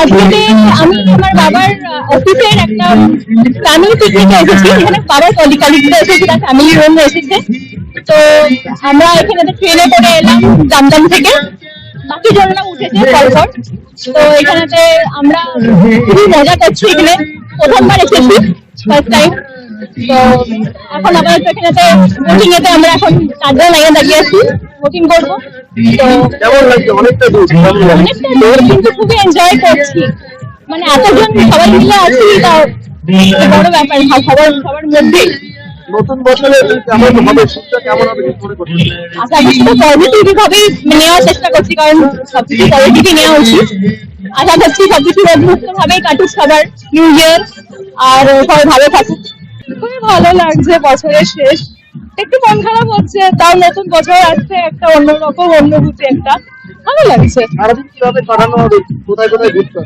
আজকে আমি আমার বাবার অফিসের একটা ফ্যামিলি পিকনিকে এসেছি। এখানে বাবার কলিকালিকরা এসেছে, তার ফ্যামিলি রুম এসেছে। তো আমরা এখানে ট্রেনে করে এলাম দমদম থেকে। বাকি জনরা উঠেছে পরপর। তো এখানেতে আমরা খুবই মজা করছি এখানে। প্রথমবার এসেছি ফার্স্ট টাইম তো এখন আপাতত এখানেতে বোটিং এতে আমরা এখন চারজন লাইনে দাঁড়িয়ে আছি। বোটিং করব। খুবই মানে এতজন সবাই মিলে আছি তাও বড় ব্যাপার সবার সবার মধ্যে আশা করছি নেওয়ার চেষ্টা করছি কারণ সবকিছু পজিটিভই নেওয়া উচিত আশা করছি সবকিছু মুক্ত ভাবেই কাটুক সবার নিউ ইয়ার আর সবাই ভালো থাকুক। খুবই ভালো লাগছে বছরের শেষ। একটু মন খারাপ হচ্ছে তাও নতুন বছর আসছে একটা অন্যরকম অনুভূতি একটা। ভালো লাগছে। সারাদিন কীভাবে কাটানো হবে কোথায় কোথায় ঘুরতে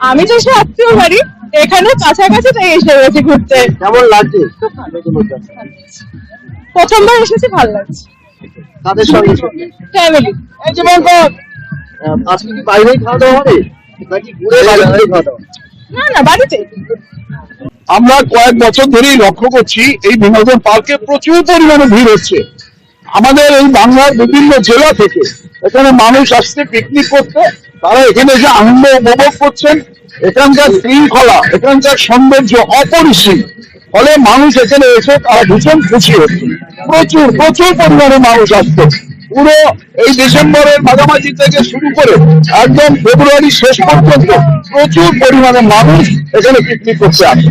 আমি তো সে আত্মীয় বাড়ি এখানে কাছাকাছি তাই এসে গেছি ঘুরতে। কেমন লাগছে? প্রথমবার এসেছি ভালো লাগছে। তাদের সঙ্গে? ফ্যামিলি এই যে বল বল। আহ, আজকে কি বাইরেই খাওয়া দাওয়া হবে? নাকি ঘুরে বাইরে খাওয়া দাওয়া না না বাড়িতে আমরা কয়েক বছর ধরেই লক্ষ্য করছি এই বিনোদন পার্কে প্রচুর পরিমাণে ভিড় হচ্ছে। আমাদের এই বাংলার বিভিন্ন জেলা থেকে এখানে মানুষ আসছে পিকনিক করতে। তারা এখানে এসে আনন্দ উপভোগ করছেন। এখানকার শৃঙ্খলা, এখানকার সৌন্দর্য অপরিসীম। ফলে মানুষ এখানে এসে তারা ভীষণ খুশি হচ্ছে। প্রচুর প্রচুর পরিমাণে মানুষ আসছে। পুরো এই ডিসেম্বরের মাঝামাঝি থেকে শুরু করে একদম ফেব্রুয়ারি শেষ পর্যন্ত প্রচুর পরিমাণে মানুষ এখানে পিকনিক করতে আসে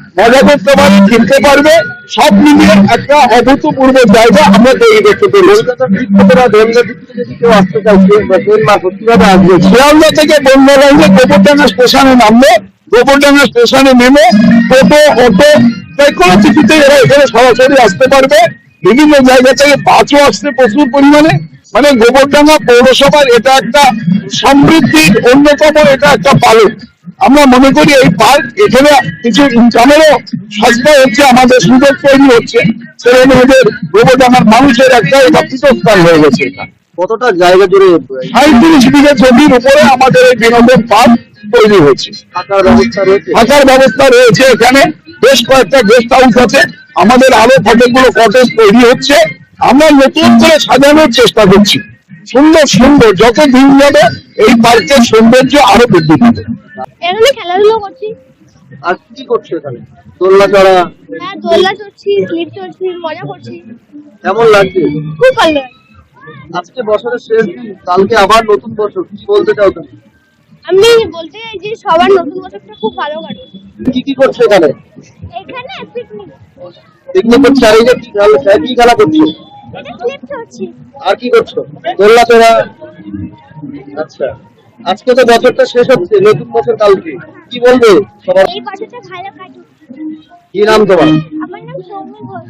মজা করতে পারবে কিনতে পারবে। সব মিলিয়ে একটা অভূতপূর্ব জায়গা আমরা তৈরি করতে পেরেছি। কলকাতার দিক থেকে বা দেবনার দিক থেকে যদি কেউ আসতে চাইছে বা ট্রেন মারফত কীভাবে আসবে। শিয়ালদা থেকে বন্ধলাইনে গোবরডাঙ্গা স্টেশনে নামবে। গোবরডাঙ্গা স্টেশনে নেমে টোটো অটো যে কোনো কিছুতে এরা এখানে সরাসরি আসতে পারবে। বিভিন্ন জায়গা থেকে বাসও আসছে প্রচুর পরিমাণে। মানে গোবরডাঙ্গা পৌরসভার এটা একটা সমৃদ্ধির অন্যতম এটা একটা পালক। আমরা মনে করি এই পার্ক এখানে কিছু ইনকামেরও সস্তা হচ্ছে আমাদের সুযোগ তৈরি হচ্ছে। ছেলে মেয়েদের গোবরডাঙ্গার মানুষের একটা এটা পীঠস্থান হয়ে গেছে এটা। কতটা জায়গা জুড়ে সাঁত্রিশ বিঘা জমির উপরে আমাদের এই বিনোদন পার্ক তৈরি হয়েছে। থাকার ব্যবস্থা রয়েছে? থাকার ব্যবস্থা রয়েছে এখানে। বেশ কয়েকটা গেস্ট হাউস আছে। আমাদের আরও কতগুলো কটেজ তৈরি হচ্ছে। আমরা নতুন করে সাজানোর চেষ্টা করছি। সুন্দর সুন্দর যত দিন যাবে এই পার্কের সৌন্দর্য আরও বৃদ্ধি পাবে। এখানে খেলাধুলো করছি। আর কি করছ এখানে? দোলনা চড়া? হ্যাঁ দোলনা চড়ছি স্লিপ চড়ছি মজা করছি। কেমন লাগছে? খুব ভালো আজকে বছরের শেষ দিন কালকে আবার নতুন বছর কি বলতে চাও তুমি? আমি বলতে চাই যে সবার নতুন বছরটা খুব ভালো কাটুক। কি কি করছ এখানে? এখানে পিকনিক পিকনিক করছ আর এই যে কি খেলা কি খেলা করছ? আর কি করছ? দোলনা চড়া? আচ্ছা। আজকে তো বছরটা শেষ হচ্ছে নতুন বছর কালকে। কি বলবে? সবার এই বছরটা ভালো কাটুক কি নাম তোমার? আমার নাম সৌমি ঘোষ।